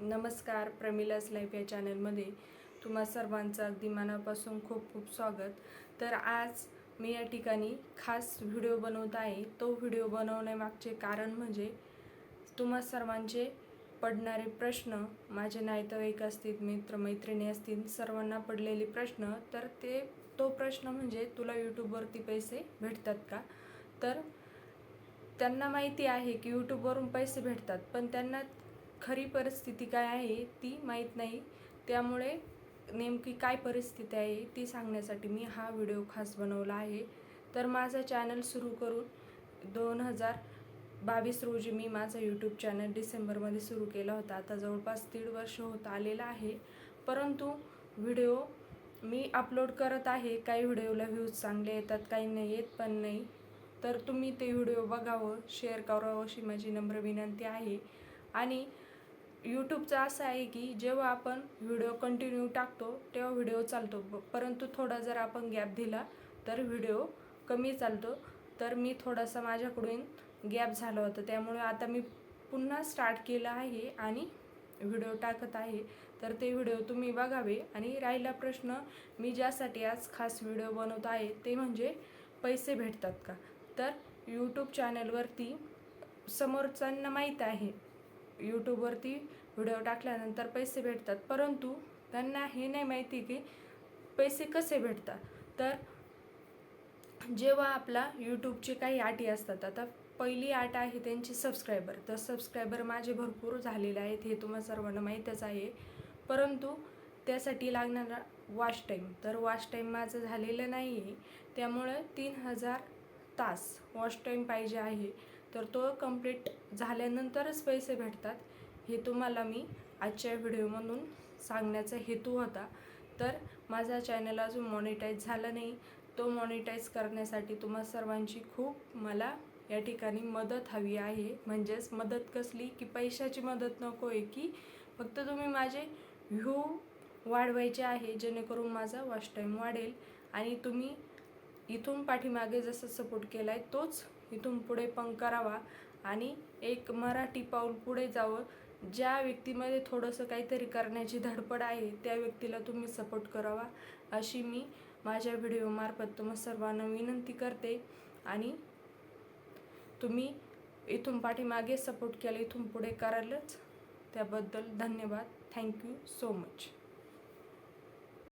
नमस्कार प्रमिलास लाईफ या चॅनलमध्ये तुम्हा सर्वांचं अगदी मनापासून खूप खूप स्वागत. तर आज मी या ठिकाणी खास व्हिडिओ बनवत आहे. तो व्हिडिओ बनवण्यामागचे कारण म्हणजे तुम्हा सर्वांचे पडणारे प्रश्न माझे नातेवाईक असतील मित्रमैत्रिणी असतील सर्वांना पडलेले प्रश्न तर ते तो प्रश्न म्हणजे तुला यूट्यूबवरती पैसे भेटतात का? तर त्यांना माहिती आहे की यूट्यूबवरून पैसे भेटतात पण त्यांना खरी परिस्थिती काय आहे ती माहीत नाही. त्यामुळे नेमकी काय परिस्थिती आहे ती सांगण्यासाठी मी हा व्हिडिओ खास बनवला आहे. तर माझा चॅनल सुरू करून दोन हजार बावीस रोजी मी माझा यूट्यूब चॅनल डिसेंबरमध्ये सुरू केला होता. आता जवळपास दीड वर्ष होत आलेलं आहे. परंतु व्हिडिओ मी अपलोड करत आहे. काही व्हिडिओला व्ह्यूज चांगले येतात काही नाही येत पण नाही. तर तुम्ही ते व्हिडिओ बघावं शेअर करावं अशी माझी नम्र विनंती आहे. आणि यूट्यूबचं असं आहे की जेव्हा आपण व्हिडिओ कंटिन्यू टाकतो तेव्हा व्हिडिओ चालतो. परंतु थोडा जर आपण गॅप दिला तर व्हिडिओ कमी चालतो. तर मी थोडासा माझ्याकडून गॅप झाला होता. त्यामुळे आता मी पुन्हा स्टार्ट केलं आहे आणि व्हिडिओ टाकत आहे. तर ते व्हिडिओ तुम्ही बघावे. आणि राहिला प्रश्न मी ज्यासाठी आज खास व्हिडिओ बनवत आहे ते म्हणजे पैसे भेटतात का? तर यूट्यूब चॅनलवरती समोरच्यांना माहीत आहे. यूट्यूबवरती व्हिडिओ टाकल्यानंतर पैसे भेटतात. परंतु त्यांना हे नाही माहिती की पैसे कसे भेटतात. तर जेव्हा आपला यूट्यूबचे काही आटी असतात आता पहिली आट आहे त्यांची सबस्क्रायबर तर सबस्क्रायबर माझे भरपूर झालेले आहेत हे तुम्हाला सर्वांना माहीतच आहे. परंतु त्यासाठी लागणारा वॉच टाईम तर वॉच टाईम माझं झालेलं नाही आहे त्यामुळं तीन हजार तास वॉच टाईम पाहिजे आहे. तर तो कंप्लीट झाल्यानंतरच पैसे भेटतात हे तुम्हाला मी आजच्या व्हिडिओमधून सांगण्याचा हेतू होता. तर माझा चॅनल अजून मॉनिटाईज झाला नाही. तो मॉनिटाईज करण्यासाठी तुम्हा सर्वांची खूप मला या ठिकाणी मदत हवी आहे. म्हणजेच मदत कसली की पैशाची मदत नको आहे की फक्त तुम्ही माझे व्ह्यू वाढवायचे आहे जेणेकरून माझा वॉच टाईम वाढेल आणि तुम्ही इथून पाठीमागे जसं सपोर्ट केला आहे तोच इथून पुढे पण करावा आणि एक मराठी पाऊल पुढे जावं. ज्या व्यक्तीमध्ये थोडंसं काहीतरी करण्याची धडपड आहे त्या व्यक्तीला तुम्ही सपोर्ट करावा. अशी मी माझ्या व्हिडिओमार्फत तुम्हा सर्वांना विनंती करते. आणि तुम्ही इथून पाठीमागे सपोर्ट केला इथून पुढे करालच. त्याबद्दल धन्यवाद. Thank you so much